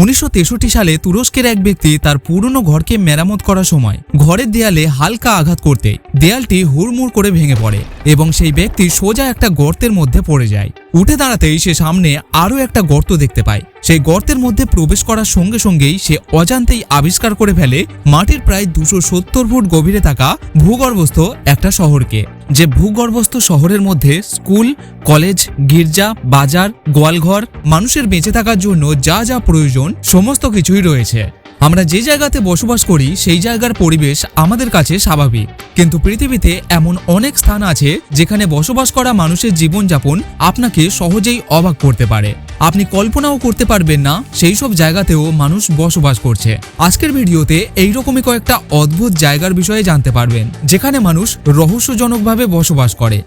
উনিশশো তেষট্টি সালে তুরস্কের এক ব্যক্তি তার পুরনো ঘরকে মেরামত করার সময় ঘরের দেয়ালে হালকা আঘাত করতে দেয়ালটি হুড়মুড় করে ভেঙে পড়ে এবং সেই ব্যক্তি সোজা একটা গর্তের মধ্যে পড়ে যায়। উঠে দাঁড়াতেই সে সামনে আরও একটা গর্ত দেখতে পায়। সেই গর্তের মধ্যে প্রবেশ করার সঙ্গে সঙ্গেই সে অজান্তেই আবিষ্কার করে ফেলে মাটির প্রায় দুশো সত্তর ফুট গভীরে থাকা ভূগর্ভস্থ একটা শহরকে। যে ভূগর্ভস্থ শহরের মধ্যে স্কুল, কলেজ, গির্জা, বাজার, গোয়ালঘর, মানুষের বেঁচে থাকার জন্য যা যা প্রয়োজন, সমস্ত কিছুই রয়েছে। আমরা যে জায়গাতে বসবাস করি, সেই জায়গার পরিবেশ আমাদের কাছে স্বাভাবিক। কিন্তু পৃথিবীতে এমন অনেক স্থান আছে, যেখানে বসবাস করা মানুষের জীবনযাপন আপনাকে সহজেই অবাক করতে পারে। আপনি কল্পনাও করতে পারবেন না, সেই সব জায়গাতেও মানুষ বসবাস করছে। আজকের ভিডিওতে এইরকমই কয়েকটা অদ্ভুত জায়গার বিষয়ে জানতে পারবেন, যেখানে মানুষ রহস্যজনকভাবে বসবাস করে।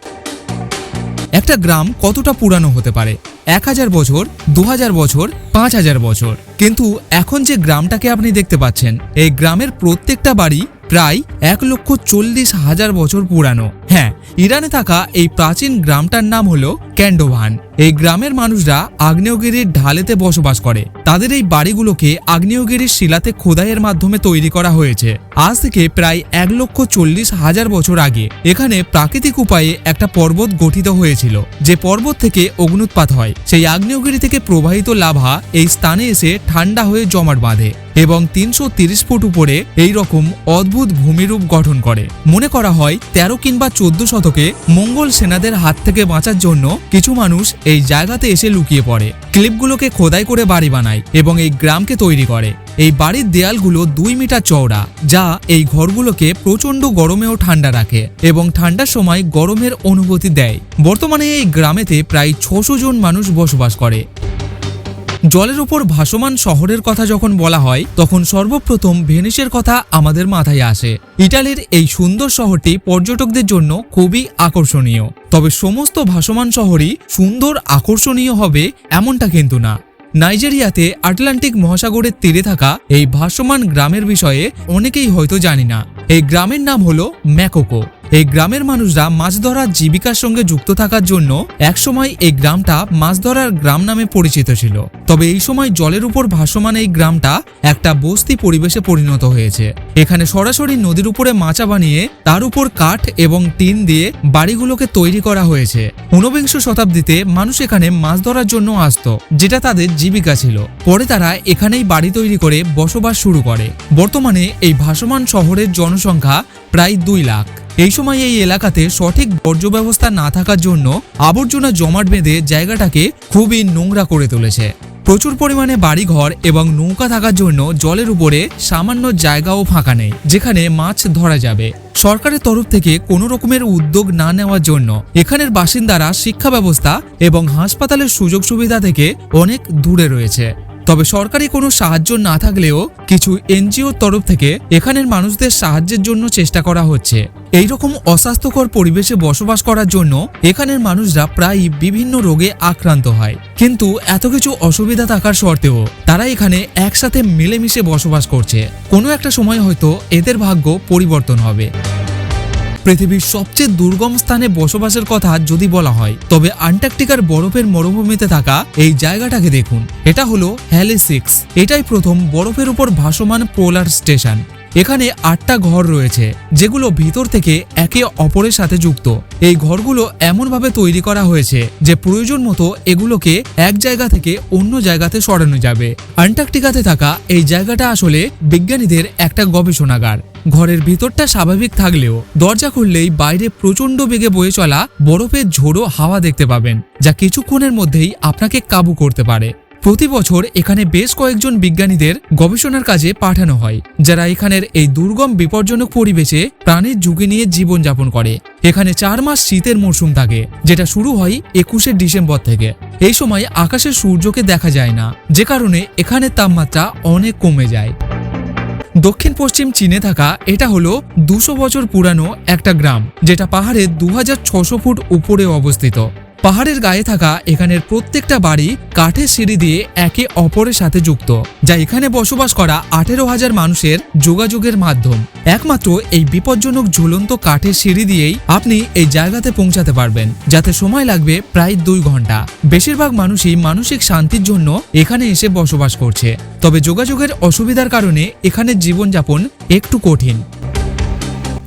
একটা গ্রাম কতটা পুরানো হতে পারে? এক হাজার বছর, দু হাজার বছর, পাঁচ হাজার বছর। কিন্তু এখন যে গ্রামটাকে আপনি দেখতে পাচ্ছেন, এই গ্রামের প্রত্যেকটা বাড়ি প্রায় এক লক্ষ চল্লিশ হাজার বছর পুরানো। হ্যাঁ ইরানে থাকা এই প্রাচীন গ্রামটার নাম হলো ক্যান্ডোভান। এই গ্রামের মানুষরা আগ্নেয়গিরির ঢালেতে বসবাস করে। তাদের এই বাড়িগুলোকে আগ্নেয়গিরির শিলাতে খোদাইয়ের মাধ্যমে তৈরি করা হয়েছে। আজ থেকে প্রায় এক লক্ষ চল্লিশ হাজার বছর আগে এখানে প্রাকৃতিক উপায়ে একটা পর্বত গঠিত হয়েছিল, যে পর্বত থেকে অগ্নুৎপাত হয়। সেই আগ্নেয়গিরি থেকে প্রবাহিত লাভা এই স্থানে এসে ঠান্ডা হয়ে জমাট বাঁধে এবং তিনশো তিরিশ ফুট উপরে এই রকম অদ্ভুত ভূমিরূপ গঠন করে। মনে করা হয় তেরো কিংবা চোদ্দ শতকে মঙ্গল সেনাদের হাত থেকে বাঁচার জন্য কিছু মানুষ এই জায়গাতে এসে লুকিয়ে পড়ে। ক্লিপগুলোকে খোদাই করে বাড়ি বানায় এবং এই গ্রামকে তৈরি করে। এই বাড়ির দেয়ালগুলো দুই মিটার চওড়া, যা এই ঘরগুলোকে প্রচণ্ড গরমেও ঠান্ডা রাখে এবং ঠান্ডার সময় গরমের অনুভূতি দেয়। বর্তমানে এই গ্রামেতে প্রায় ছশো জন মানুষ বসবাস করে। জলের ওপর ভাসমান শহরের কথা যখন বলা হয়, তখন সর্বপ্রথম ভেনিসের কথা আমাদের মাথায় আসে। ইটালির এই সুন্দর শহরটি পর্যটকদের জন্য খুবই আকর্ষণীয়। তবে সমস্ত ভাসমান শহরই সুন্দর আকর্ষণীয় হবে এমনটা কিন্তু না। নাইজেরিয়াতে আটলান্টিক মহাসাগরের তীরে থাকা এই ভাসমান গ্রামের বিষয়ে অনেকেই হয়তো জানি না। এই গ্রামের নাম হলো ম্যাকোকো। এই গ্রামের মানুষরা মাছ ধরার জীবিকার সঙ্গে যুক্ত থাকার জন্য একসময় এই গ্রামটা মাছ ধরার গ্রাম নামে পরিচিত ছিল। তবে এই সময় জলের উপর ভাসমান এই গ্রামটা একটা বস্তি পরিবেশে পরিণত হয়েছে। এখানে সরাসরি নদীর উপরে মাচা বানিয়ে তার উপর কাঠ এবং টিন দিয়ে বাড়িগুলোকে তৈরি করা হয়েছে। ঊনবিংশ শতাব্দীতে মানুষ এখানে মাছ ধরার জন্য আসত, যেটা তাদের জীবিকা ছিল। পরে তারা এখানেই বাড়ি তৈরি করে বসবাস শুরু করে। বর্তমানে এই ভাসমান শহরের জনসংখ্যা প্রায় দুই লাখ। এই সময় এই এলাকাতে সঠিক বর্জ্য ব্যবস্থা না থাকার জন্য আবর্জনা জমাট বেঁধে জায়গাটাকে খুবই নোংরা করে তুলেছে। প্রচুর পরিমাণে বাড়িঘর এবং নৌকা থাকার জন্য জলের উপরে সামান্য জায়গাও ফাঁকা নেই, যেখানে মাছ ধরা যাবে। সরকারের তরফ থেকে কোনো রকমের উদ্যোগ না নেওয়ার জন্য এখানের বাসিন্দারা শিক্ষা ব্যবস্থা এবং হাসপাতালের সুযোগ সুবিধা থেকে অনেক দূরে রয়েছে। তবে সরকারি কোনো সাহায্য না থাকলেও কিছু এনজিওর তরফ থেকে এখানের মানুষদের সাহায্যের জন্য চেষ্টা করা হচ্ছে। এই রকম অস্বাস্থ্যকর পরিবেশে বসবাস করার জন্য এখানের মানুষরা প্রায়ই বিভিন্ন রোগে আক্রান্ত হয়। কিন্তু এত কিছু অসুবিধা থাকার সত্ত্বেও তারা এখানে একসাথে মিলেমিশে বসবাস করছে। কোনো একটা সময় হয়তো এদের ভাগ্য পরিবর্তন হবে। পৃথিবীর সবচেয়ে দুর্গম স্থানে বসবাসের কথা যদি বলা হয়, তবে আন্টার্কটিকার বরফের মরুভূমিতে থাকা এই জায়গাটাকে দেখুন। এটা হলো হ্যালি সিক্স এটাই প্রথম বরফের উপর ভাসমান পোলার স্টেশন। এখানে আটটা ঘর রয়েছে, যেগুলো ভিতর থেকে একে অপরের সাথে যুক্ত। এই ঘরগুলো এমনভাবে তৈরি করা হয়েছে যে প্রয়োজন মতো এগুলোকে এক জায়গা থেকে অন্য জায়গাতে সরানো যাবে। আন্টার্কটিকাতে থাকা এই জায়গাটা আসলে বিজ্ঞানীদের একটা গবেষণাগার। ঘরের ভিতরটা স্বাভাবিক থাকলেও দরজা খুললেই বাইরে প্রচণ্ড বেগে বয়ে চলা বরফের ঝোড়ো হাওয়া দেখতে পাবেন, যা কিছুক্ষণের মধ্যেই আপনাকে কাবু করতে পারে। প্রতি বছর এখানে বেশ কয়েকজন বিজ্ঞানীদের গবেষণার কাজে পাঠানো হয়, যারা এখানের এই দুর্গম বিপজ্জনক পরিবেশে প্রাণের ঝুঁকি নিয়ে জীবনযাপন করে। এখানে চার মাস শীতের মরশুম থাকে, যেটা শুরু হয় একুশে ডিসেম্বর থেকে। এই সময় আকাশে সূর্যকে দেখা যায় না, যে কারণে এখানের তাপমাত্রা অনেক কমে যায়। দক্ষিণ পশ্চিম চীনে থাকা এটা হলো দুশো বছর পুরানো একটা গ্রাম, যেটা পাহাড়ের দু ফুট উপরে অবস্থিত। পাহাড়ের গায়ে থাকা এখানের প্রত্যেকটা বাড়ি কাঠের সিঁড়ি দিয়ে একে অপরের সাথে যুক্ত, যা এখানে বসবাস করা আঠেরো হাজার মানুষের যোগাযোগের মাধ্যম। একমাত্র এই বিপজ্জনক ঝুলন্ত কাঠের সিঁড়ি দিয়েই আপনি এই জায়গাতে পৌঁছাতে পারবেন, যাতে সময় লাগবে প্রায় দুই ঘণ্টা। বেশিরভাগ মানুষই মানসিক শান্তির জন্য এখানে এসে বসবাস করছে। তবে যোগাযোগের অসুবিধার কারণে এখানে জীবনযাপন একটু কঠিন।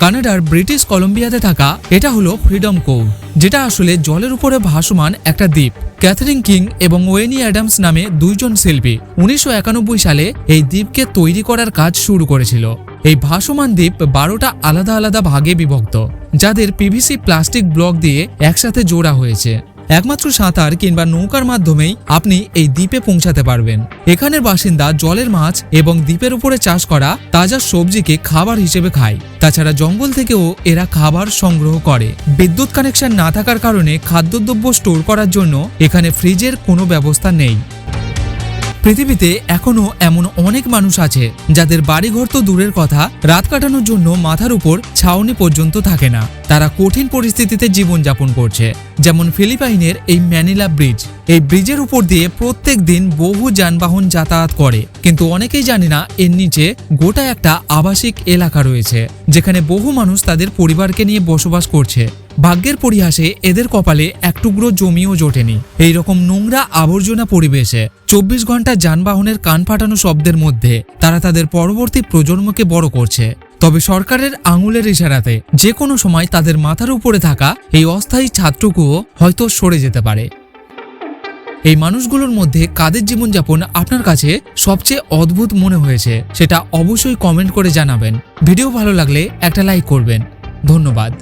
কানাডার ব্রিটিশ কলম্বিয়াতে থাকা, এটা হলো ফ্রিডম কোভ যেটা আসলে জলের উপরে ভাসমান একটা দ্বীপ। ক্যাথরিন কিং এবং ওয়েনি অ্যাডামস নামে দুইজন শিল্পী উনিশশো একানব্বই সালে এই দ্বীপকে তৈরি করার কাজ শুরু করেছিল। এই ভাসমান দ্বীপ বারোটা আলাদা আলাদা ভাগে বিভক্ত, যাদের পিভিসি প্লাস্টিক ব্লক দিয়ে একসাথে জোড়া হয়েছে। একমাত্র সাঁতার কিংবা নৌকার মাধ্যমেই আপনি এই দ্বীপে পৌঁছাতে পারবেন। এখানের বাসিন্দা জলের মাছ এবং দ্বীপের উপরে চাষ করা তাজা সবজিকে খাবার হিসেবে খায়। তাছাড়া জঙ্গল থেকেও এরা খাবার সংগ্রহ করে। বিদ্যুৎ কানেকশন না থাকার কারণে খাদ্যদ্রব্য স্টোর করার জন্য এখানে ফ্রিজের কোনো ব্যবস্থা নেই। পৃথিবীতে এখনও এমন অনেক মানুষ আছে যাদের বাড়িঘর তো দূরের কথা, রাত কাটানোর জন্য মাথার উপর ছাউনি পর্যন্ত থাকে না। তারা কঠিন পরিস্থিতিতে জীবনযাপন করছে। যেমন ফিলিপাইনের এই ম্যানিলা ব্রিজ। এই ব্রিজের উপর দিয়ে প্রত্যেক দিন বহু যানবাহন যাতায়াত করে। কিন্তু অনেকেই জানে না এর নিচে গোটা একটা আবাসিক এলাকা রয়েছে, যেখানে বহু মানুষ তাদের পরিবারকে নিয়ে বসবাস করছে। ভাগ্যের পরিহাসে এদের কপালে এক টুকরো জমিও জোটেনি। এই রকম নোংরা আবর্জনা পরিবেশে চব্বিশ ঘণ্টা যানবাহনের কান ফাটানো শব্দের মধ্যে তারা তাদের পরবর্তী প্রজন্মকে বড় করছে। তবে সরকারের আঙুলের ইশারাতে যে কোনো সময় তাদের মাথার উপরে থাকা এই অস্থায়ী ছাদটুকুও হয়তো সরে যেতে পারে। এই মানুষগুলোর মধ্যে কাদের জীবনযাপন আপনার কাছে সবচেয়ে অদ্ভুত মনে হয়েছে সেটা অবশ্যই কমেন্ট করে জানাবেন। ভিডিও ভালো লাগলে একটা লাইক করবেন। ধন্যবাদ।